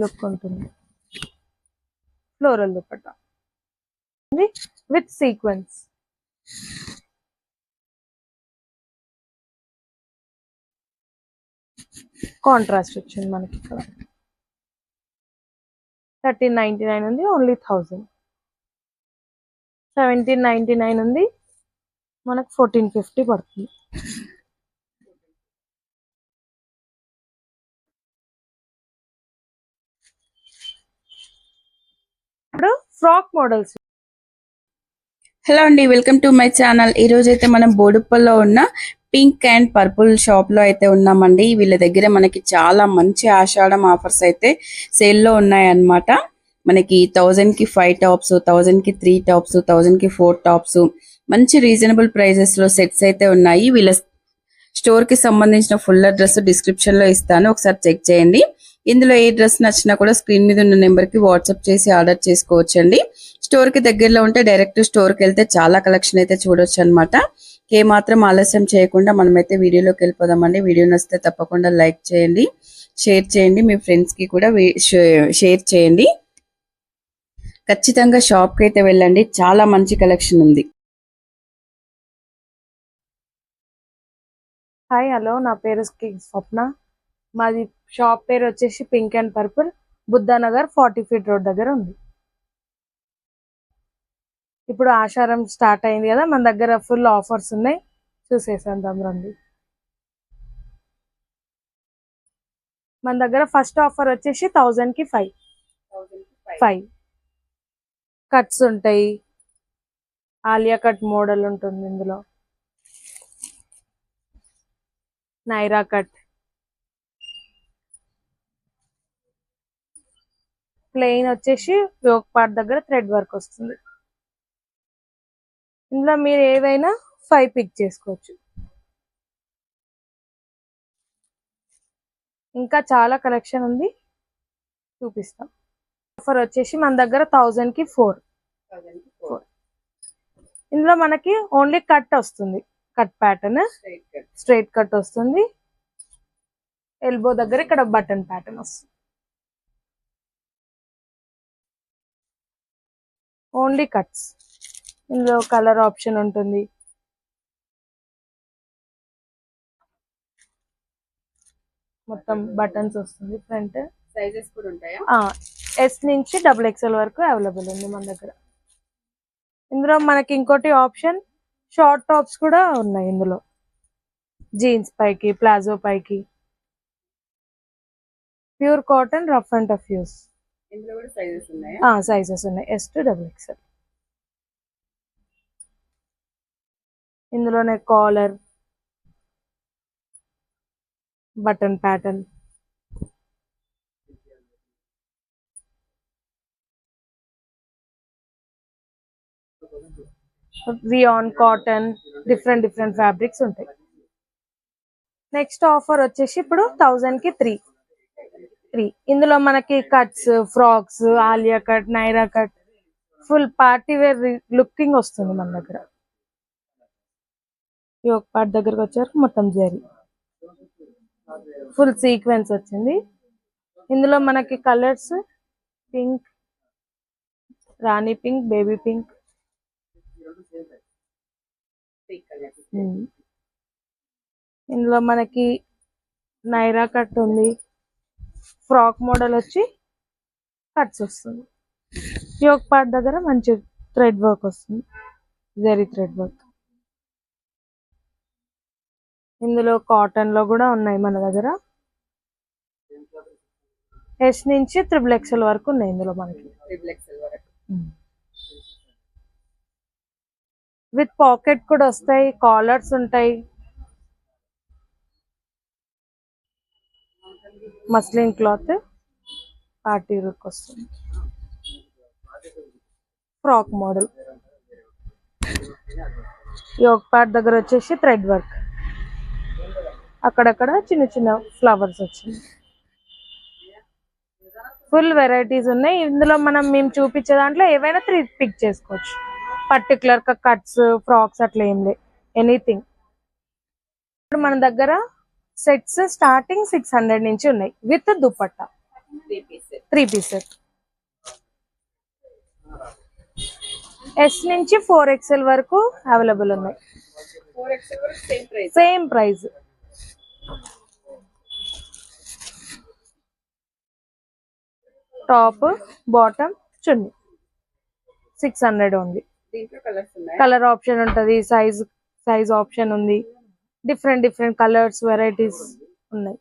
Look ఉంటుంది. Floral dupatta. With sequence contrast వచ్చింది మనకి ఇక్కడ. థర్టీన్ నైన్టీ నైన్ ఉంది only thousand seventeen ninety nine ఉంది మనకు ఫోర్టీన్ ఫిఫ్టీ పడుతుంది ఇప్పుడు ఫ్రాక్ మోడల్స్ హలో అండి వెల్కమ్ టు మై ఛానల్ ఈ రోజు అయితే మనం బోడుప్పల్లో ఉన్న పింక్ అండ్ పర్పుల్ షాప్లో అయితే ఉన్నామండి. వీళ్ళ దగ్గర మనకి చాలా మంచి ఆషాఢం ఆఫర్స్ అయితే సేల్లో ఉన్నాయి అన్నమాట మనకి థౌజండ్కి ఫైవ్ టాప్స్ థౌజండ్కి త్రీ టాప్స్ థౌజండ్కి ఫోర్ టాప్స్ మంచి రీజనబుల్ ప్రైజెస్లో సెట్స్ అయితే ఉన్నాయి. వీళ్ళ స్టోర్కి సంబంధించిన ఫుల్ అడ్రస్ డిస్క్రిప్షన్లో ఇస్తాను. ఒకసారి చెక్ చేయండి. ఇందులో ఏ డ్రెస్ నచ్చినా కూడా స్క్రీన్ మీద ఉన్న నెంబర్కి వాట్సాప్ చేసి ఆర్డర్ చేసుకోవచ్చండి. స్టోర్కి దగ్గరలో ఉంటే డైరెక్ట్ స్టోర్కి వెళ్తే చాలా కలెక్షన్ అయితే చూడొచ్చు అనమాట ఏ మాత్రం ఆలస్యం చేయకుండా మనమైతే వీడియోలోకి వెళ్ళిపోదామండి. వీడియో నచ్చితే తప్పకుండా లైక్ చేయండి. షేర్ చేయండి. మీ ఫ్రెండ్స్కి కూడా షేర్ చేయండి. ఖచ్చితంగా షాప్కి అయితే వెళ్ళండి. చాలా మంచి కలెక్షన్ ఉంది. హాయ్ హలో నా పేరు స్వప్న. మాది షాప్ పేరు వచ్చేసి pink and purple. Buddhanagar forty feet road దగ్గర ఉంది. ఇప్పుడు ఆషారం స్టార్ట్ అయింది కదా మన దగ్గర ఫుల్ ఆఫర్స్ ఉన్నాయి. చూసేసాం రండి. మన దగ్గర ఫస్ట్ ఆఫర్ వచ్చేసి థౌజండ్కి ఫైవ్ ఫైవ్ కట్స్ ఉంటాయి. ఆలియా కట్ మోడల్ ఉంటుంది ఇందులో. నైరా కట్ ప్లెయిన్ వచ్చేసి యోక్ పార్ట్ దగ్గర థ్రెడ్ వర్క్ వస్తుంది. ఇందులో మీరు ఏదైనా ఫైవ్ పిక్ చేసుకోవచ్చు. ఇంకా చాలా కలెక్షన్ ఉంది. చూపిస్తాం. ఆఫర్ వచ్చేసి మన దగ్గర థౌజండ్కి ఫోర్. ఇందులో మనకి ఓన్లీ కట్ వస్తుంది. Cut pattern. స్ట్రైట్ కట్ వస్తుంది. ఎల్బో దగ్గర ఇక్కడ బటన్ ప్యాటర్న్ వస్తుంది. Only cuts. ఇందులో కలర్ ఆప్షన్ ఉంటుంది. మొత్తం బటన్స్ వస్తుంది ఫ్రంట్. సైజెస్ కూడా ఉంటాయా? ఎస్ నుంచి డబుల్ ఎక్స్ఎల్ వరకు అవైలబుల్ ఉంది మన దగ్గర. ఇందులో మనకి ఇంకోటి ఆప్షన్ షార్ట్ టాప్స్ కూడా ఉన్నాయి ఇందులో. జీన్స్ పైకి ప్లాజో పైకి. Pure cotton rough and tough use. ఇందులో కూడా సైజెస్ ఉన్నాయి? సైజెస్ ఉన్నాయి. ఎస్ టు డబుల్ ఎక్స్ఎల్ ఇందులోనే collar button pattern rayon cotton different different fabrics ఉంటాయి. నెక్స్ట్ ఆఫర్ వచ్చేసి ఇప్పుడు థౌజండ్కి త్రీ త్రీ. ఇందులో మనకి cuts frocks Alia cut Naira cut full party wear looking వస్తుంది మన దగ్గర. ఈ ఒక పార్ట్ దగ్గరకు వచ్చారు మొత్తం జరీ ఫుల్ సీక్వెన్స్ వచ్చింది. ఇందులో మనకి colours pink rani pink baby pink ఇందులో మనకి నైరా కట్ ఉంది. ఫ్రాక్ మోడల్ వచ్చి కట్స్ వస్తుంది. ఒక పార్ట్ దగ్గర మంచి థ్రెడ్ వర్క్ వస్తుంది. Zari thread work. ఇందులో కాటన్లో కూడా ఉన్నాయి మన దగ్గర. ఎస్ నుంచి త్రిబుల్ ఎక్స్ఎల్ వరకు ఉన్నాయి ఇందులో మనకి. విత్ పాకెట్ కూడా వస్తాయి కాలర్స్ ఉంటాయి. మస్లిన్ క్లాత్ పార్టీ వర్క్ వస్తుంది. Frock model. ఈ ఒక పార్ట్ దగ్గర వచ్చేసి థ్రెడ్ వర్క్. అక్కడక్కడ చిన్న చిన్న ఫ్లవర్స్ వచ్చింది. ఫుల్ వెరైటీస్ ఉన్నాయి. ఇందులో మనం మేము చూపించే దాంట్లో ఏవైనా త్రీ పిక్ చేసుకోవచ్చు. పర్టికులర్గా కట్స్ ఫ్రాక్స్ అట్లా ఏం లేదు ఎనీథింగ్ ఇప్పుడు మన దగ్గర సెట్స్ స్టార్టింగ్ సిక్స్ హండ్రెడ్ నుంచి ఉన్నాయి. With dupatta. Three piece set S నుంచి ఫోర్ ఎక్స్ఎల్ వరకు అవైలబుల్ ఉన్నాయి. Same price top bottom chunni. Six hundred only colour option ఉంటది సైజ్ సైజ్ ఆప్షన్ ఉంది. డిఫరెంట్ డిఫరెంట్ కలర్స్ వెరైటీస్ ఉన్నాయి.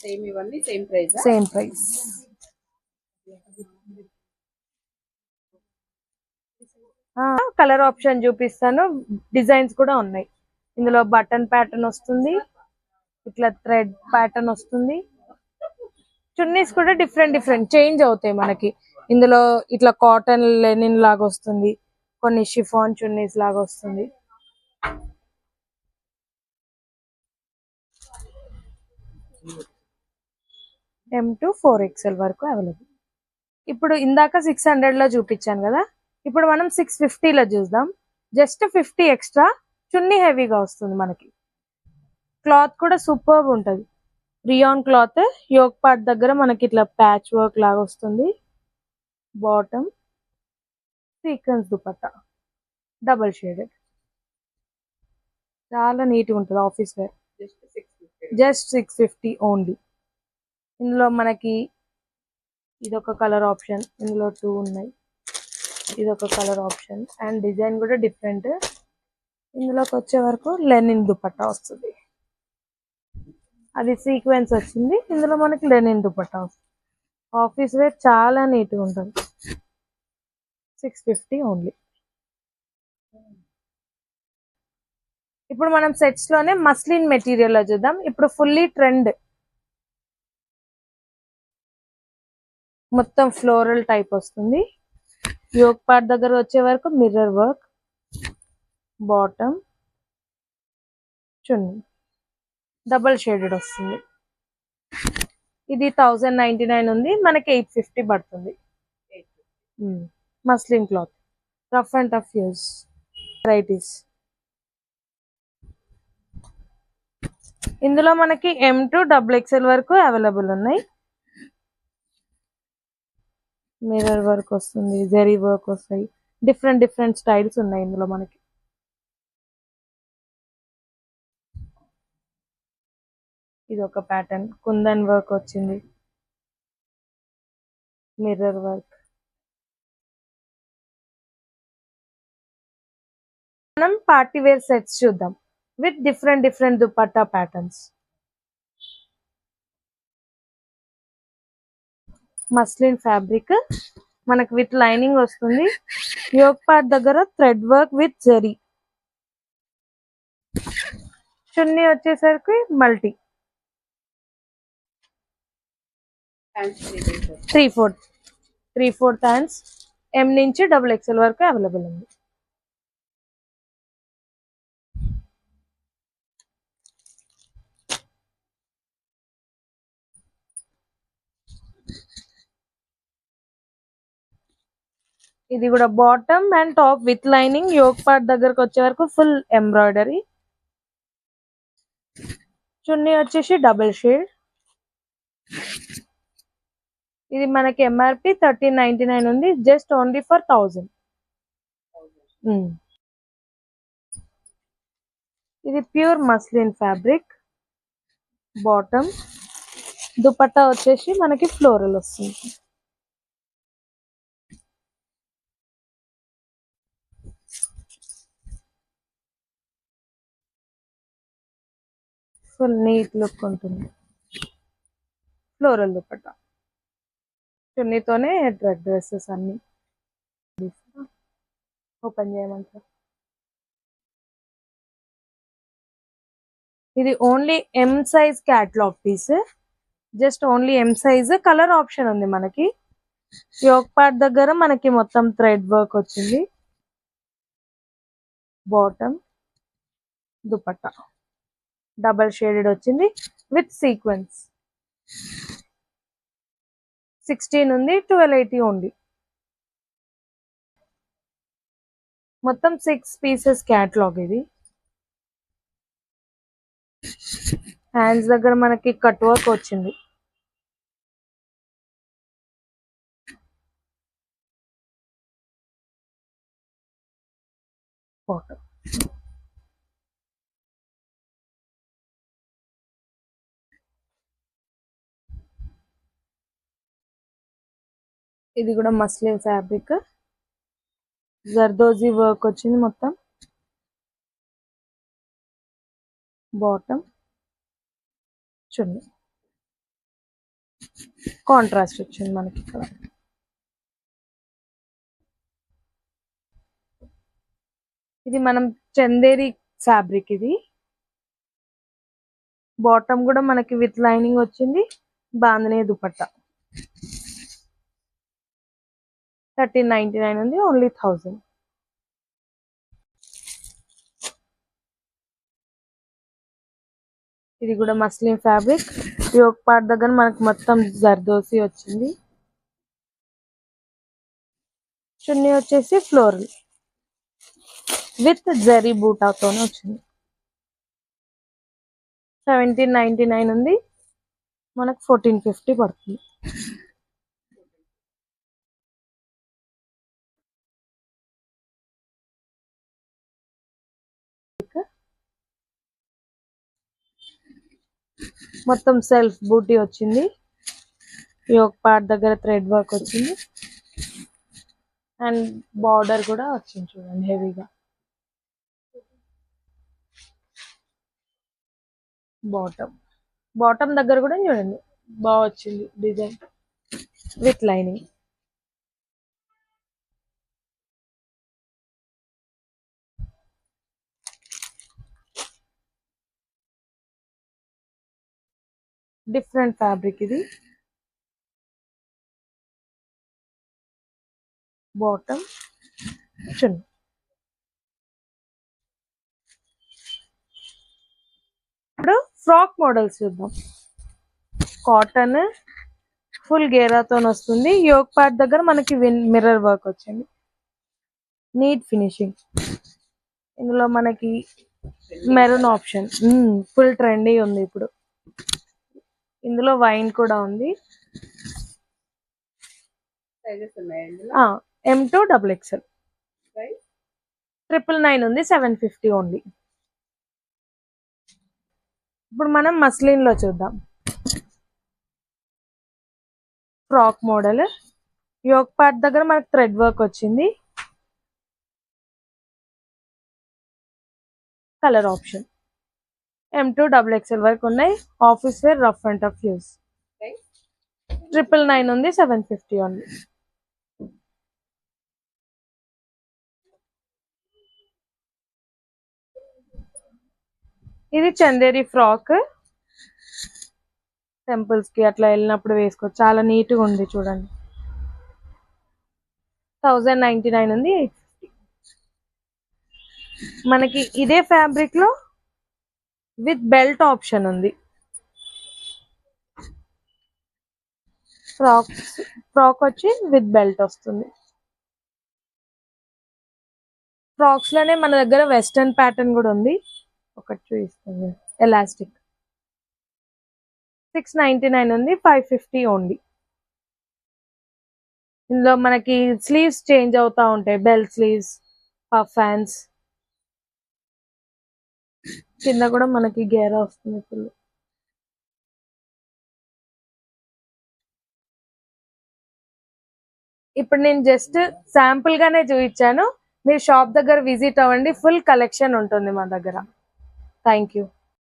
సేమ్ ఇవన్నీ same price same price colour option చూపిస్తాను. Designs కూడా ఉన్నాయి. ఇందులో బటన్ ప్యాటర్న్ వస్తుంది. ఇట్లా థ్రెడ్ ప్యాటర్న్ వస్తుంది. చున్నీస్ కూడా డిఫరెంట్ డిఫరెంట్ చేంజ్ అవుతాయి మనకి. ఇందులో ఇట్లా కాటన్ లెనిన్ లాగా వస్తుంది. కొన్ని షిఫాన్ చున్నీస్ లాగా వస్తుంది. ఎం టు ఫోర్ ఎక్స్ఎల్ వరకు అవైలబుల్. ఇప్పుడు ఇందాక సిక్స్ హండ్రెడ్లో చూపించాను కదా ఇప్పుడు మనం సిక్స్ ఫిఫ్టీలో చూద్దాం. జస్ట్ ఫిఫ్టీ ఎక్స్ట్రా చున్నీ హెవీగా వస్తుంది మనకి. క్లాత్ కూడా సూపర్ ఉంటుంది. రియాన్ క్లాత్ యోగ్ పార్ట్ దగ్గర మనకి ఇట్లా ప్యాచ్ వర్క్ లాగా వస్తుంది. Bottom sequence dupatta double shaded చాలా నీట్గా ఉంటుంది office wear just six fifty just six fifty only ఇందులో మనకి ఇదొక కలర్ ఆప్షన్ ఇందులో టూ ఉన్నాయి. ఇదొక కలర్ ఆప్షన్ అండ్ డిజైన్ కూడా డిఫరెంట్ ఇందులోకి వచ్చే వరకు లెనిన్ దుపట్టా వస్తుంది. అది సీక్వెన్స్ వచ్చింది. ఇందులో మనకి లెనిన్ దుపట్టా వస్తుంది. ఆఫీస్ వేర్ చాలా నీట్గా ఉంటుంది. సిక్స్ ఫిఫ్టీ ఓన్లీ ఇప్పుడు మనం సెట్స్లోనే మస్లిన్ మెటీరియల్లో చూద్దాం. ఇప్పుడు ఫుల్లీ ట్రెండ్ మొత్తం ఫ్లోరల్ టైప్ వస్తుంది. యోగ్ పార్ట్ దగ్గర వచ్చే వరకు mirror work. Bottom. Chunni. Double shaded వస్తుంది. ఇది థౌజండ్ నైన్టీ నైన్ ఉంది. మనకి ఎయిట్ ఫిఫ్టీ పడుతుంది. Muslin cloth. Rough and tough use varieties. ఇందులో మనకి ఎం టు డబుల్ ఎక్స్ఎల్ వరకు అవైలబుల్ ఉన్నాయి. మిర్రర్ వర్క్ వస్తుంది జెరీ వర్క్ వస్తాయి. డిఫరెంట్ డిఫరెంట్ స్టైల్స్ ఉన్నాయి ఇందులో మనకి. ఇది ఒక ప్యాటర్న్ కుందన్ వర్క్ వచ్చింది. మిర్రర్ వర్క్ మనం పార్టీ వేర్ సెట్స్ చూద్దాం. With different different dupatta patterns muslin fabric. మనకు విత్ లైనింగ్ వస్తుంది. యోగ్ పార్ట్ దగ్గర thread work with zari. Chunni వచ్చేసరికి multi. Three fourth. Three fourth hands. M నుంచి డబుల్ ఎక్స్ఎల్ వరకు available ఉంది. ఇది కూడా bottom and top with lining yoke part దగ్గరకు వచ్చే వరకు ఫుల్ ఎంబ్రాయిడరీ చున్నీ వచ్చేసి డబుల్ షేడ్ ఇది మనకి ఎంఆర్పి థర్టీన్ నైన్టీ నైన్ ఉంది. జస్ట్ ఓన్లీ ఫర్ థౌజండ్ ఇది pure muslin fabric bottom dupatta వచ్చేసి మనకి ఫ్లోరల్ వస్తుంది. సో నీట్ లుక్ ఉంటుంది. ఫ్లోరల్ దుపట్టా. చున్నీతోనే డ్రెడ్ డ్రెస్సెస్ అన్ని. ఓపెన్ చేయమంటారు? ఇది only M size catalogue piece just only M size colour option ఉంది మనకి. యోక్ పార్ట్ దగ్గర మనకి మొత్తం థ్రెడ్ వర్క్ వచ్చింది. బాటమ్ దుపట్టా. డబల్ షేడెడ్ వచ్చింది విత్ సీక్వెన్స్. సిక్స్టీన్ ఉంది ట్వెల్వ్ ఎయిటీ ఉంది. మొత్తం సిక్స్ పీసెస్ క్యాట్లాగ్ ఇది. హ్యాండ్స్ దగ్గర మనకి కట్ వర్క్ వచ్చింది. ఫోటో ఇది కూడా మస్లిన్ ఫ్యాబ్రిక్. జర్దోజీ వర్క్ వచ్చింది మొత్తం. బాటమ్. చున్నీ కాంట్రాస్ట్ వచ్చింది మనకి ఇక్కడ. ఇది మనం చందేరి ఫ్యాబ్రిక్ ఇది. బాటమ్ కూడా మనకి విత్ లైనింగ్ వచ్చింది. Bandhani dupatta. Thirteen ninety nine ఉంది ఓన్లీ థౌజండ్. ఇది కూడా మస్లిన్ ఫ్యాబ్రిక్. యోక్ పార్ట్ దగ్గర మనకు మొత్తం జర్దోసి వచ్చింది. చున్నీ వచ్చేసి ఫ్లోరల్. విత్ జరీ బూటాతోనే వచ్చింది. సెవెంటీన్ నైన్టీ నైన్ ఉంది. మనకు ఫోర్టీన్ ఫిఫ్టీ పడుతుంది. మొత్తం సెల్ఫ్ బూటీ వచ్చింది. ఈ ఒక పార్ట్ దగ్గర థ్రెడ్ వర్క్ వచ్చింది. అండ్ బార్డర్ కూడా వచ్చింది చూడండి హెవీగా బాటమ్ బాటమ్ దగ్గర కూడా చూడండి. బాగా వచ్చింది design with lining different fabric ఇది. బాటమ్ చున్నీ ఇప్పుడు ఫ్రాక్ మోడల్స్ చూద్దాం. కాటన్ ఫుల్ గేరాతో వస్తుంది. యోగ్ ప్యాడ్ దగ్గర మనకి మిర్రర్ వర్క్ వచ్చింది. Neat finishing. ఇందులో మనకి మెరూన్ ఆప్షన్. ఫుల్ ట్రెండీ ఉంది ఇప్పుడు. ఇందులో వైన్ కూడా ఉంది. M to double XL triple nine ఉంది సెవెన్ ఫిఫ్టీ ఓన్లీ ఇప్పుడు మనం మస్లిన్లో చూద్దాం. ఫ్రాక్ మోడల్ యోక్ పార్ట్ దగ్గర మనకి థ్రెడ్ వర్క్ వచ్చింది. Colour option M to double XL వరకు ఉన్నాయి. Office wear rough and tough use triple nine ఉంది సెవెన్ ఫిఫ్టీ ఓన్లీ ఇది చందేరి ఫ్రాక్. టెంపుల్స్కి అట్లా వెళ్ళినప్పుడు వేసుకోవచ్చు. చాలా నీట్గా ఉంది చూడండి. థౌజండ్ నైన్టీ నైన్ ఉంది మనకి ఇదే ఫ్యాబ్రిక్లో విత్ బెల్ట్ ఆప్షన్ ఉంది. ఫ్రాక్ ఫ్రాక్ వచ్చి విత్ బెల్ట్ వస్తుంది. ఫ్రాక్స్లోనే మన దగ్గర వెస్టర్న్ ప్యాటర్న్ కూడా ఉంది. ఒకటి చూపిస్తుంది ఎలాస్టిక్. సిక్స్ నైన్టీ నైన్ ఉంది ఫైవ్ ఫిఫ్టీ ఓన్లీ. ఇందులో మనకి స్లీవ్స్ చేంజ్ అవుతా ఉంటాయి. బెల్ స్లీవ్స్ పఫ్ హ్యాండ్స్ కింద కూడా మనకి గేర వస్తుంది ఫుల్ ఇప్పుడు నేను జస్ట్ శాంపుల్ గానే చూపించాను. మీరు షాప్ దగ్గర విజిట్ అవ్వండి. ఫుల్ కలెక్షన్ ఉంటుంది మా దగ్గర. Thank you